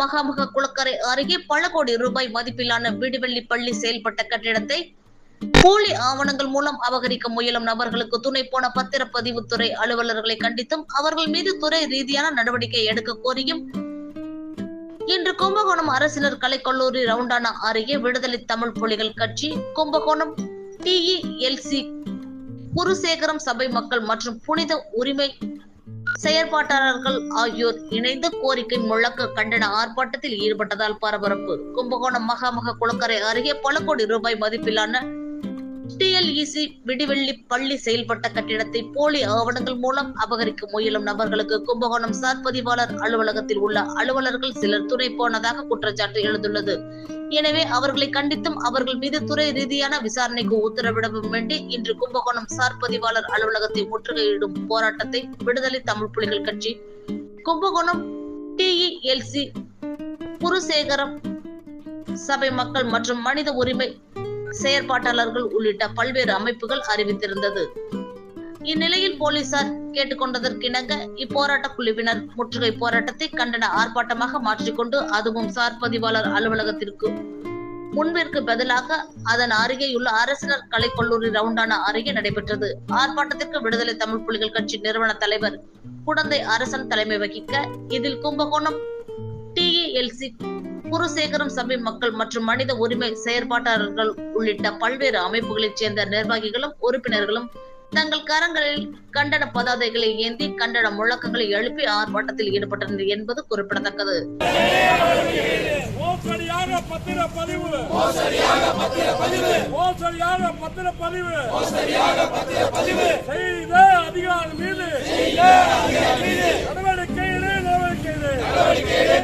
மகாமுக குளக்கரை அருகே பல கோடி ரூபாய் மதிப்பிலான விடுவெள்ளி பள்ளி செயல்பட்ட கட்டிடத்தை போலி ஆவணங்கள் மூலம் அபகரிக்க முயலும் நபர்களுக்கு துணை போன பத்திரப்பதிவுத்துறை அலுவலர்களை கண்டித்தும் அவர்கள் மீது துறை ரீதியான நடவடிக்கை எடுக்க கோரியும். இன்று கும்பகோணம் அரசினர் கலைக்கல்லூரி ரவுண்டானா அருகே விடுதலை தமிழ் புலிகள் கட்சி கும்பகோணம் டிஇஎல்சி குருசேகரம் சபை மக்கள் மற்றும் புனித உரிமை செயற்பாட்டாளர்கள் ஆகியோர் இணைந்து கோரிக்கை முழக்க கண்டன ஆர்ப்பாட்டத்தில் ஈடுபட்டதால் பரபரப்பு. கும்பகோணம் மகாமக குளக்கரை அருகே பல கோடி ரூபாய் மதிப்பிலான டிஎல்இசி விடிவெள்ளி பள்ளி செயல்பட்ட கட்டிடத்தை போலி ஆவணங்கள் மூலம் அபகரிக்க முயலும் நபர்களுக்கு கும்பகோணம் சார் பதிவாளர் அலுவலகத்தில் உள்ள அலுவலர்கள் சிலர் துணை போனதாக குற்றச்சாட்டு எழுந்துள்ளது. எனவே அவர்களை கண்டித்தும் அவர்கள் மீது துறை ரீதியான விசாரணைக்கு உத்தரவிடவும் வேண்டி இன்று கும்பகோணம் சார் பதிவாளர் அலுவலகத்தை முற்றுகையிடும் போராட்டத்தை விடுதலை தமிழ் புலிகள் கட்சி கும்பகோணம் டிஇஎல்சி குருசேகரம் சபை மக்கள் மற்றும் மனித உரிமை செயற்பாட்டாளர்கள் உள்ளிட்ட பல்வேறு அமைப்புகள் அறிவித்திருந்தது. இந்நிலையில் போலீசார் கேட்டுக்கொண்டதற்கிணங்க இப்போராட்ட குழுவினர் முற்றுகை போராட்டத்தை கண்டன ஆர்ப்பாட்டமாக மாற்றிக்கொண்டு அதுவும் சார் பதிவாளர் அலுவலகத்திற்கு முன்பிற்கு பதிலாக அதன் அருகேயுள்ள அரசினர் கலைக்கல்லூரி ரவுண்டான அருகே நடைபெற்றது. ஆர்ப்பாட்டத்திற்கு விடுதலை தமிழ் புலிகள் கட்சி நிறுவன தலைவர் குடந்தை அரசன் தலைமை வகிக்க இதில் கும்பகோணம் டிஇஎல்சி குருசேகரம் சபை மக்கள் மற்றும் மனித உரிமை செயற்பாட்டாளர்கள் உள்ளிட்ட பல்வேறு அமைப்புகளைச் சேர்ந்த நிர்வாகிகளும் உறுப்பினர்களும் தங்கள் கரங்களில் கண்டன பதாதைகளை ஏந்தி கண்டன முழக்கங்களை எழுப்பி ஆர்ப்பாட்டத்தில் ஈடுபட்டனர் என்பது குறிப்பிடத்தக்கது. அதிகாரம் மீது.